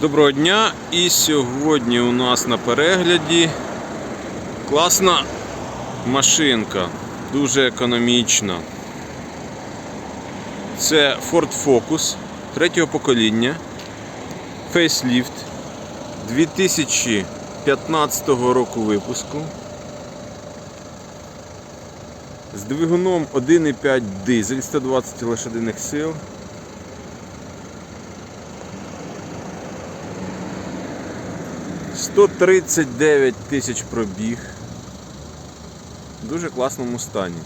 Доброго дня! І сьогодні у нас на перегляді класна машинка, дуже економічна. Це Ford Focus третього покоління, фейсліфт 2015 року випуску. З двигуном 1,5 дизель 120 лошадиних сил. Сто тридцять дев'ять тисяч пробіг. В дуже класному стані.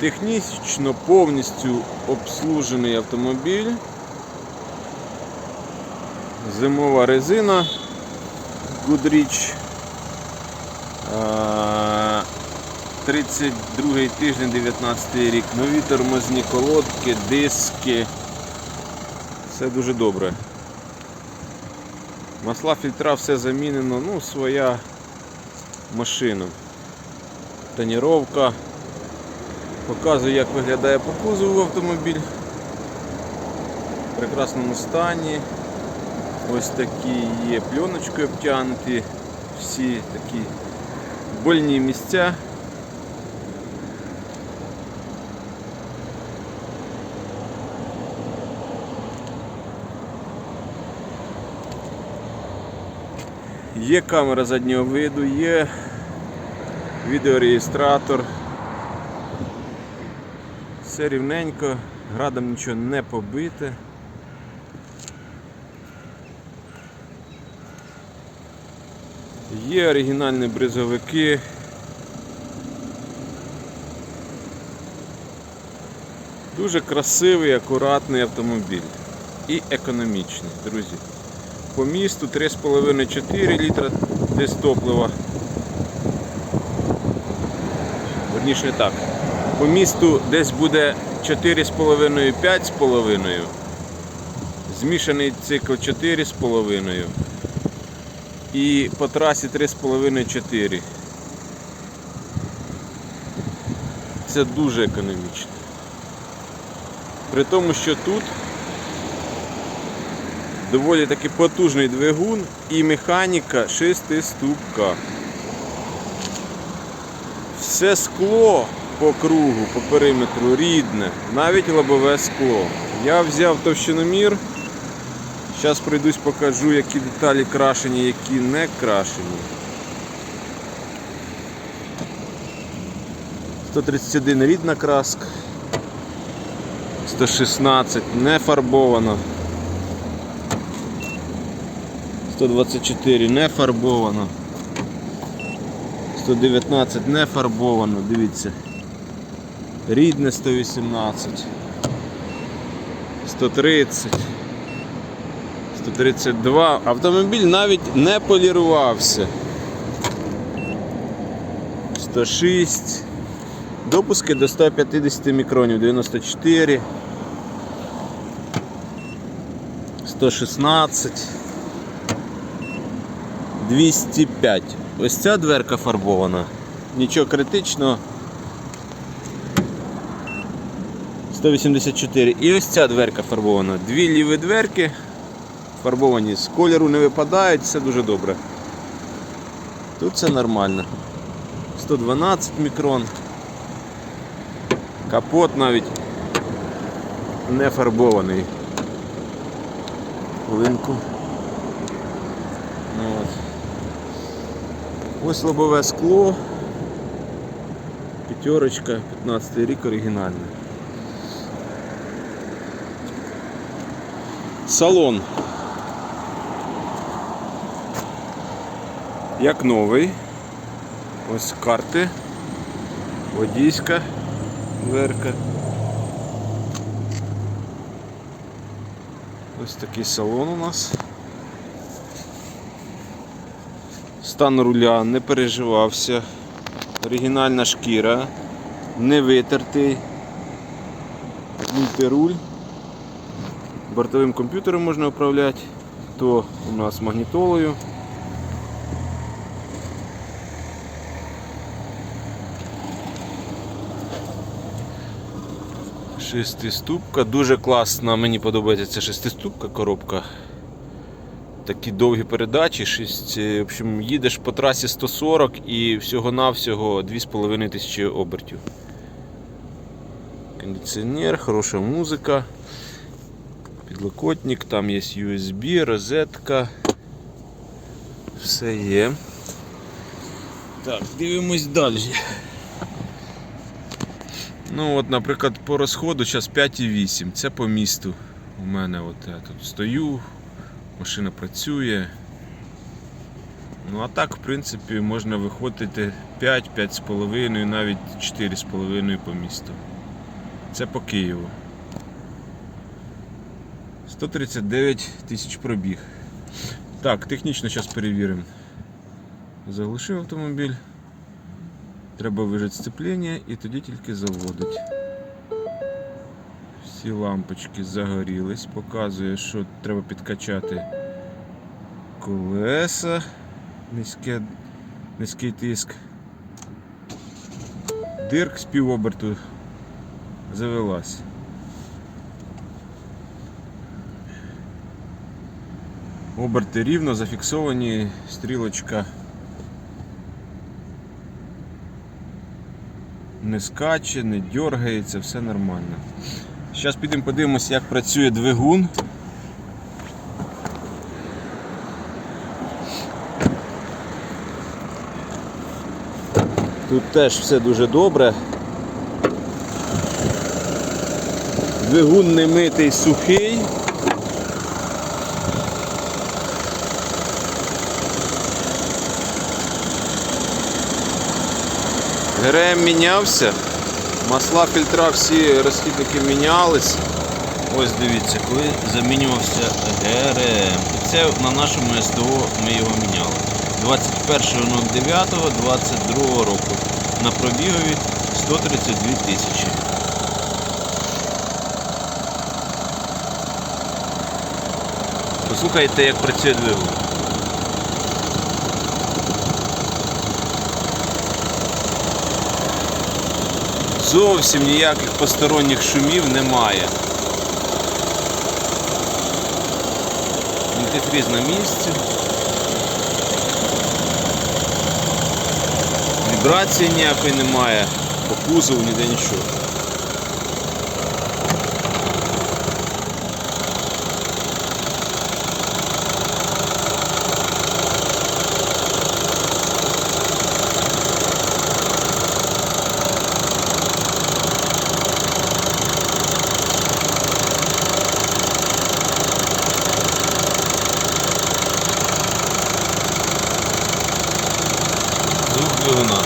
Технічно повністю обслужений автомобіль. Зимова резина Goodrich. 32 тиждень, 19 рік. Нові тормозні колодки, диски. Все дуже добре. Масла фільтра все замінено, ну, своя машина. Тоніровка. Показую, як виглядає по кузову автомобіль. В прекрасному стані. Ось такі є пленочкою обтянуті. Всі такі больні місця. Є камера заднього виду, є відеореєстратор. Все рівненько, градом нічого не побите. Є оригінальні бризовики. Дуже красивий, акуратний автомобіль і економічний, друзі. По місту 3,5-4 літра десь топлива. Верніше не так. По місту десь буде 4,5-5,5. Змішаний цикл 4,5. І по трасі 3,5-4. Це дуже економічно. При тому, що тут доволі таки потужний двигун і механіка шестиступка. Все скло по кругу, по периметру рідне, навіть лобове скло. Я взяв товщиномір. Зараз пройдусь покажу, які деталі крашені, які не крашені. 131 рідна краска. 116 не фарбована. 124 не фарбовано. 119 не фарбовано, дивіться. Рідне 118. 130. 132. Автомобіль навіть не полірувався. 106. Допуски до 150 мікронів, 94. 116. 205. Ось ця дверка фарбована. Нічого критичного. 184. І ось ця дверка фарбована. Дві ліві дверки фарбовані з кольору не випадають, все дуже добре. Тут все нормально. 112 мікрон. Капот навіть не фарбований. Хвилинку. Ну, от. Ось лобове скло. П'ятерочка, 15 рік оригінальне. Салон. Як новий. Ось карти. Водійська дверка. Ось такий салон у нас. Стан руля не переживався. Оригінальна шкіра, не витертий. Мультируль. Бортовим комп'ютером можна управляти, то у нас магнітолою. Шестиступка, дуже класна, мені подобається ця шестиступка коробка. Такі довгі передачі, 6, в общем, їдеш по трасі 140 і всього-навсього 2,5 тисячі обертів. Кондиціонер, хороша музика. Підлокотник, там є USB, розетка. Все є. Так, дивимось далі. Ну от, наприклад, по розходу зараз 5,8. Це по місту. У мене от я тут стою, машина працює. Ну а так, в принципі, можна виходити 5, 5,5, навіть 4,5 по місту. Це по Києву. 139 тисяч пробіг. Так, технічно зараз перевіримо. Заглушив автомобіль. Треба вижати сцеплення і тоді тільки заводить. Всі лампочки загорілись, показує, що треба підкачати колеса, низьке, низький тиск. Дирк з півоберту завелась. Оберти рівно зафіксовані, стрілочка не скаче, не дергається, все нормально. Зараз підемо подивимося, як працює двигун. Тут теж все дуже добре. Двигун не митий сухий. ГРМ мінявся, масла фільтра всі розхідники мінялись. Ось дивіться, коли замінювався ГРМ. Це на нашому СТО ми його міняли. 21.09.22 року. На пробігові 132 тисячі. Послухайте, як працює двигун. Зовсім ніяких посторонніх шумів немає. Антифріз на місці. Вібрації ніякої немає, по кузову ніде нічого. Двигуна.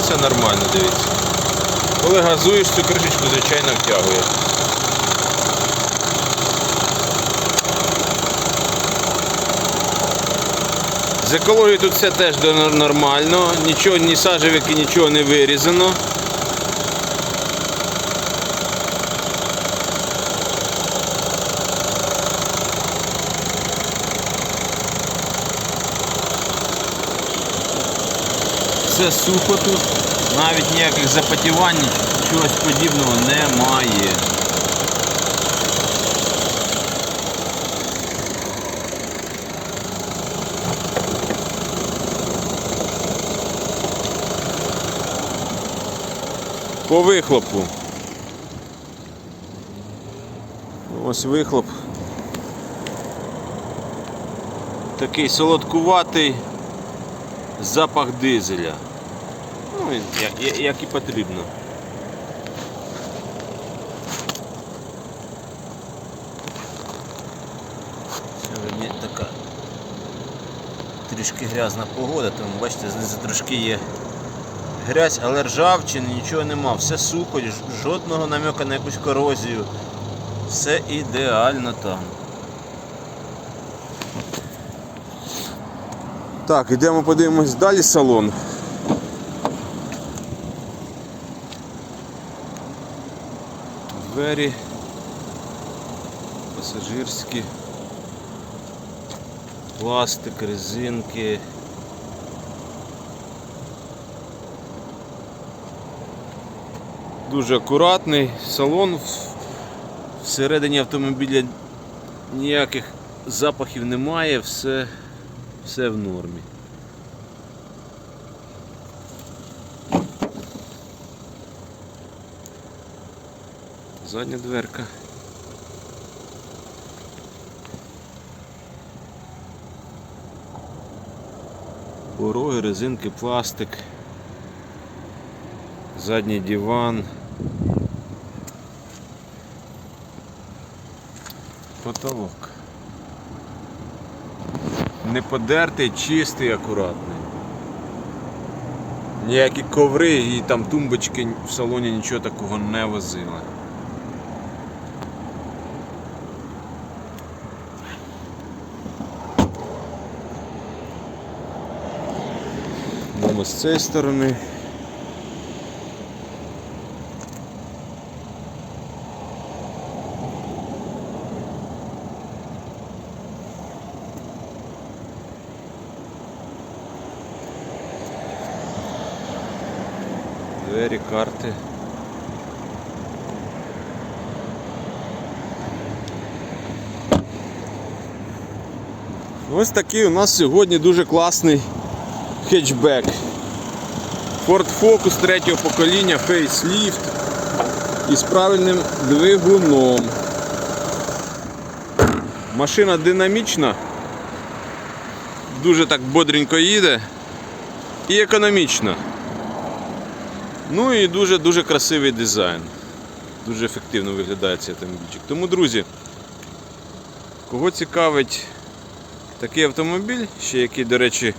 Все нормально, дивіться. Коли газуєш, цю кришечку, звичайно, втягує. З екологією тут все теж нормально, нічого, ні сажевики, нічого не вирізано. Все сухо тут, навіть ніяких запотівань, чогось подібного немає. По вихлопу. Ось вихлоп. Такий солодкуватий запах дизеля. Ну, як, як- як і потрібно. Сьогодні така трішки грязна погода, тому бачите, знизу трошки є грязь, але ржавчини, нічого нема, все сухо, жодного намека на якусь корозію. Все ідеально там. Так, йдемо подивимось далі салон. двері пасажирські, пластик, резинки. Дуже акуратний салон всередині автомобіля ніяких запахів немає, все, все в нормі. Задня дверка. Пороги, резинки, пластик. Задній диван. Потолок. Не подертий, чистий, акуратний. Ніякі коври і там тумбочки в салоні нічого такого не возили. З цієї сторони. Двері, карти. Ось такий у нас сьогодні дуже класний хетчбек. Ford Focus третього покоління, фейсліфт із правильним двигуном. Машина динамічна, дуже так бодренько їде і економічна. Ну і дуже-дуже красивий дизайн. Дуже ефективно виглядає цей автомобільчик. Тому, друзі, кого цікавить такий автомобіль, ще який, до речі,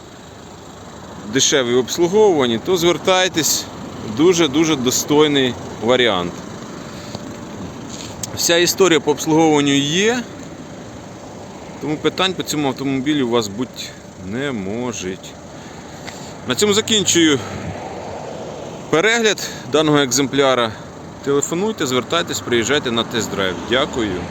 дешевий в обслуговуванні, то звертайтесь, дуже-дуже достойний варіант. Вся історія по обслуговуванню є, тому питань по цьому автомобілю у вас бути не може. На цьому закінчую перегляд даного екземпляра. Телефонуйте, звертайтесь, приїжджайте на тест-драйв. Дякую.